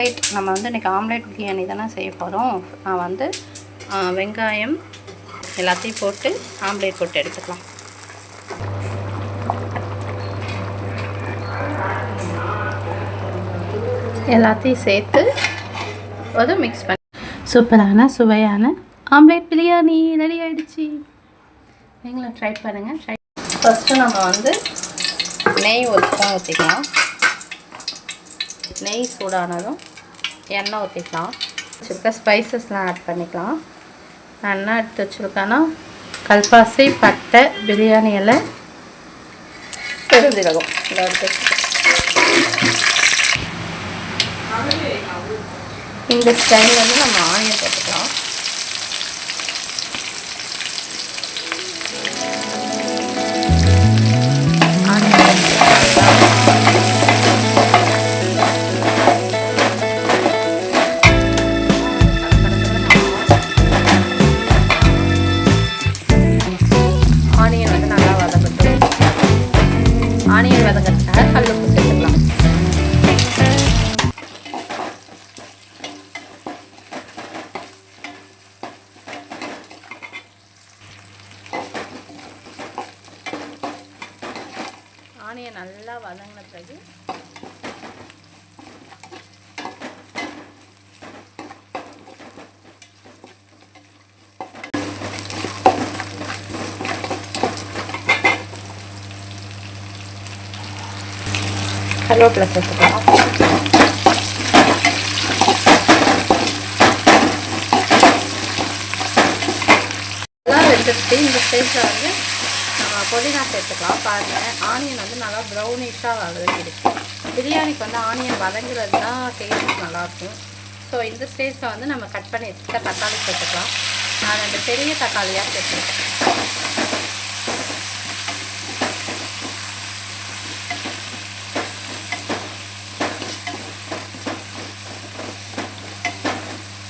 Omelette நம்ம வந்து இன்றைக்கி ஆம்லேட் பிரியாணி தானே செய்ய போகிறோம் நான் வந்து வெங்காயம் எல்லாத்தையும் போட்டு ஆம்லேட் போட்டு எடுத்துக்கலாம். எல்லாத்தையும் சேர்த்து ஒரு மிக்ஸ் பண்ணி சூப்பரான சுவையான ஆம்லேட் பிரியாணி ரெடி ஆகிடுச்சி நீங்களும் ட்ரை பண்ணுங்கள் ட்ரை ஃபஸ்ட்டு நம்ம வந்து நெய் ஒரு ஸ்பூன் ஊற்றிக்கலாம் நெய் சூடானதும் எண்ணெய் ஊற்றிக்கலாம் வச்சுருக்க ஸ்பைசஸ்லாம் ஆட் பண்ணிக்கலாம். நான் என்ன எடுத்து வச்சுருக்கேன்னா கல்பாசி பட்டை பிரியாணி இலை பெருஞ்சீரகம். இதை எடுத்து இந்த ஸ்டைல் வந்து நம்ம ஆனியன் போட்டுக்கலாம். ஆனியன் நல்லா வதங்கின பிறகு கருவேப்பிலை சேர்த்துக்கலாம். நல்லா வெந்துட்டு இந்த ஸ்டேஜில் வந்து புதினா சேர்த்துக்கலாம் பாருங்கள் ஆனியன் வந்து நல்லா ப்ரௌனிஷாக இருக்குது பிரியாணிக்கு வந்து ஆனியன் வதங்குறது தான் டேஸ்ட் நல்லாயிருக்கும் ஸோ இந்த ஸ்டேஜில் வந்து நம்ம கட் பண்ணி வச்சுக்க தக்காளி சேர்த்துக்கலாம். நான் ரெண்டு பெரிய தக்காளியாக சேர்த்துருக்கேன்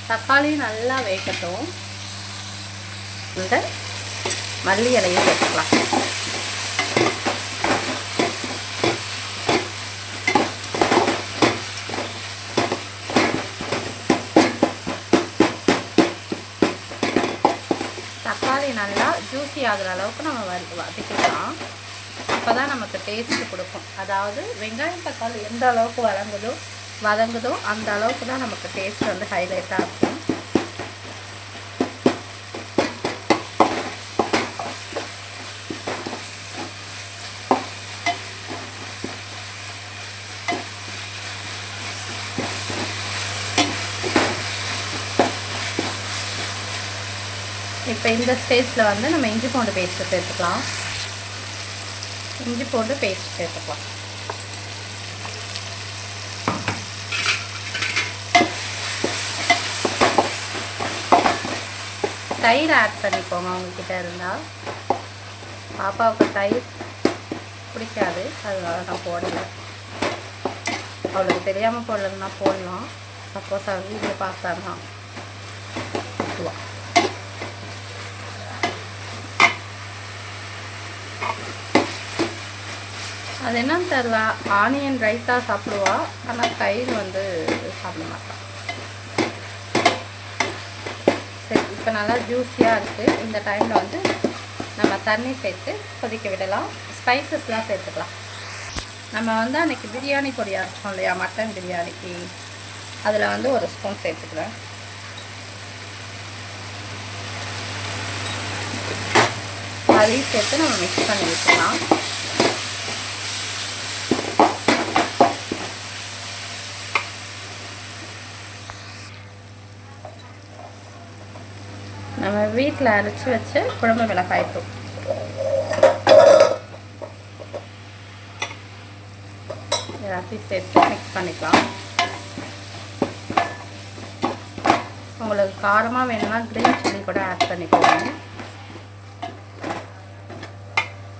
தக்காளி நல்லா வேகட்டும். இந்த மல்லி இலையும் சேர்த்துக்கலாம். தக்காளி நல்லா ஜூஸி ஆகிற அளவுக்கு நம்ம வறு வதக்கிக்கலாம். அப்போ தான் நமக்கு டேஸ்ட்டு கொடுக்கும். அதாவது வெங்காயம் தக்காளி எந்த அளவுக்கு வதங்குதோ வதங்குதோ அந்த அளவுக்கு தான் நமக்கு டேஸ்ட் வந்து ஹைலைட்டாக இருக்கும். இப்போ இந்த ஸ்டேஜில் வந்து நம்ம இஞ்சி பூண்டு பேஸ்ட்டு சேர்த்துக்கலாம். இஞ்சி பூண்டு பேஸ்ட் சேர்த்துக்கலாம். தயிர் ஆட் பண்ணிக்கோங்க அவங்கக்கிட்ட இருந்தால். பாப்பாவுக்கு தயிர் பிடிக்காது அதனால நான் போடலை. அவளுக்கு தெரியாமல் போடலன்னா போடலாம். சப்போஸ் அவள் வீடியோ தான் அது என்னன்னு தெரில ஆனியன் ரைத்தா சாப்பிடுவா. ஆனால் தயிர் வந்து சாப்பிட மாட்டான் சரி இப்போ நல்லா ஜூஸியாக இருக்குது இந்த டைமில் வந்து நம்ம தண்ணி சேர்த்து கொதிக்க விடலாம். ஸ்பைசஸ்லாம் சேர்த்துக்கலாம். நம்ம வந்து அன்றைக்கி பிரியாணி பொடி அரைச்சோம் இல்லையா? மட்டன் பிரியாணிக்கு அதில் வந்து ஒரு ஸ்பூன் சேர்த்துக்கிறேன். அதையும் சேர்த்து நம்ம மிக்ஸ் பண்ணி வச்சுக்கலாம் நம்ம வீட்டில் அரைச்சி வச்சு குழம்பு மிளகாய் தூள். எல்லாத்தையும் சேர்த்து மிக்ஸ் பண்ணிக்கலாம். உங்களுக்கு காரமாக வேணும்னா க்ரீன் சில்லி கூட ஆட் பண்ணிக்கோங்க.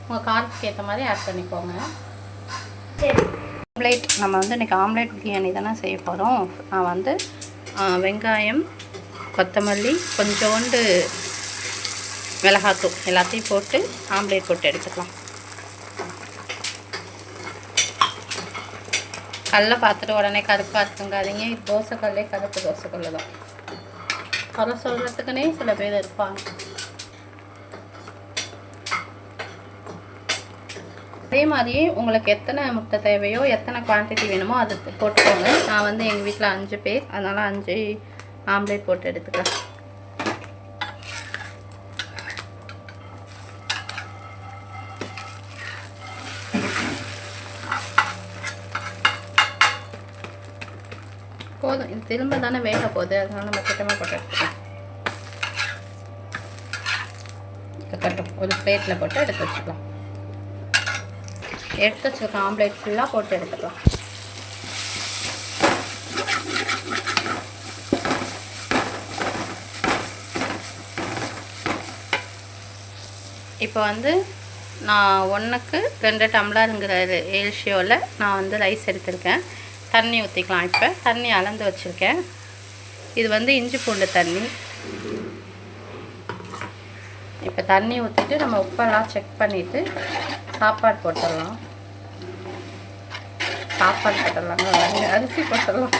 உங்கள் காரத்துக்கு ஏற்ற மாதிரி ஆட் பண்ணிக்கோங்க. ஆம்லேட் நம்ம வந்து இன்றைக்கி ஆம்லேட் பிரியாணி தானே செய்ய போகிறோம் நான் வந்து வெங்காயம் கொத்தமல்லி கொஞ்சோண்டு மிளகாத்தூள் எல்லாத்தையும் போட்டு ஆம்லேட் போட்டு எடுத்துக்கலாம். கல்லை பார்த்துட்டு உடனே கருப்பாக இருக்குங்காதீங்க தோசை தோசைக்கல்லே கருப்பு தோசைக்கல் தான். குறை சொல்கிறதுக்குனே சில பேர் இருப்பாங்க. அதே மாதிரியே உங்களுக்கு எத்தனை முட்டை தேவையோ எத்தனை குவான்டிட்டி வேணுமோ அது போட்டுக்கோங்க. நான் வந்து எங்கள் வீட்டில் அஞ்சு பேர். அதனால் அஞ்சு ஆம்லேட் போட்டு எடுத்துக்கிறேன் போதும். இது திரும்ப தானே வேக போகுது. அதனால நம்ம கிட்டமாக போட்டு எடுத்துக்கலாம். ஒரு பிளேட்டில் போட்டு எடுத்து வச்சுக்கலாம். எடுத்து வச்சுக்கலாம் ஆம்லேட் ஃபுல்லாக போட்டு எடுத்துக்கலாம். இப்போ வந்து நான் ஒன்றுக்கு ரெண்டு டம்ளருங்கிற ரேஷியோவில் நான் வந்து ரைஸ் எடுத்திருக்கேன். தண்ணி ஊற்றிக்கலாம் இப்போ. தண்ணி அளந்து வச்சுருக்கேன். இது வந்து இஞ்சி பூண்டு தண்ணி. இப்போ தண்ணி ஊற்றிட்டு நம்ம உப்பெல்லாம் செக் பண்ணிவிட்டு சாப்பாடு போட்டுடலாம். சாப்பாடு போட்டுடலாங்க அரிசி போட்டுடலாம்?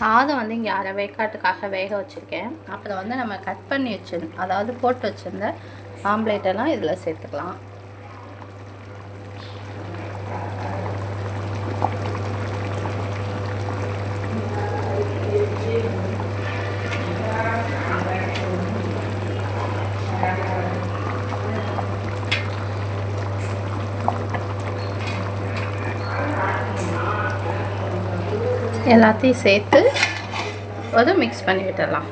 சாதம் வந்து இங்கே அரை வேக்காட்டுக்காக வேக வச்சுருக்கேன். அப்புறம் வந்து நம்ம கட் பண்ணி வச்சிருந்தோம் அதாவது போட்டு வச்சுருந்த ஆம்லேட்டெல்லாம் இதில் சேர்த்துக்கலாம். எல்லாத்தையும் சேர்த்து ஒரு மிக்ஸ் பண்ணி விட்டுடலாம்.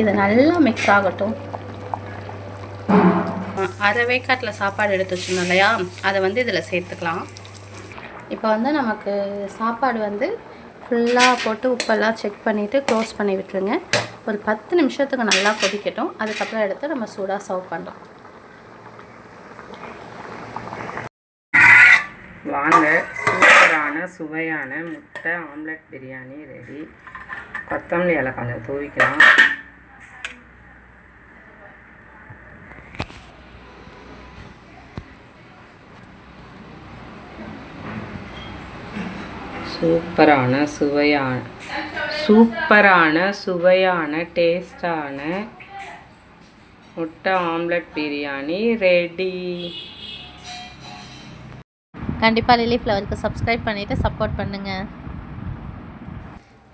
இது நல்லா மிக்ஸ் ஆகட்டும். அரை வேக்காட்டில் சாப்பாடு எடுத்து வச்சுருந்தோம் இல்லையா? அதை வந்து இதில் சேர்த்துக்கலாம். இப்போ வந்து நமக்கு சாப்பாடு வந்து ஃபுல்லாக போட்டு உப்பெல்லாம் செக் பண்ணிவிட்டு க்ளோஸ் பண்ணி விட்டுருங்க. ஒரு பத்து நிமிஷத்துக்கு நல்லா கொதிக்கட்டும். அதுக்கப்புறம் எடுத்து நம்ம சூடாக சர்வ் பண்ணுறோம் வாங்க சூப்பரான சுவையான முட்டை ஆம்லெட் பிரியாணி ரெடி கொத்தமல்லி இலை கொஞ்சம் தூவிக்கலாம். சூப்பரான சுவையான சூப்பரான சுவையான டேஸ்டான முட்டை ஆம்லெட் பிரியாணி ரெடி கண்டிப்பாக லிலி ஃப்ளவருக்கு சப்ஸ்கிரைப் பண்ணிவிட்டு சப்போர்ட் பண்ணுங்கள்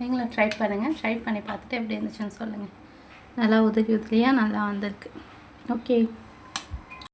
நீங்களும் ட்ரை பண்ணுங்கள் ட்ரை பண்ணி பார்த்துட்டு எப்படி இருந்துச்சுன்னு சொல்லுங்கள் நல்லா உதவி உதவியாக நல்லா வந்திருக்கு. ஓகே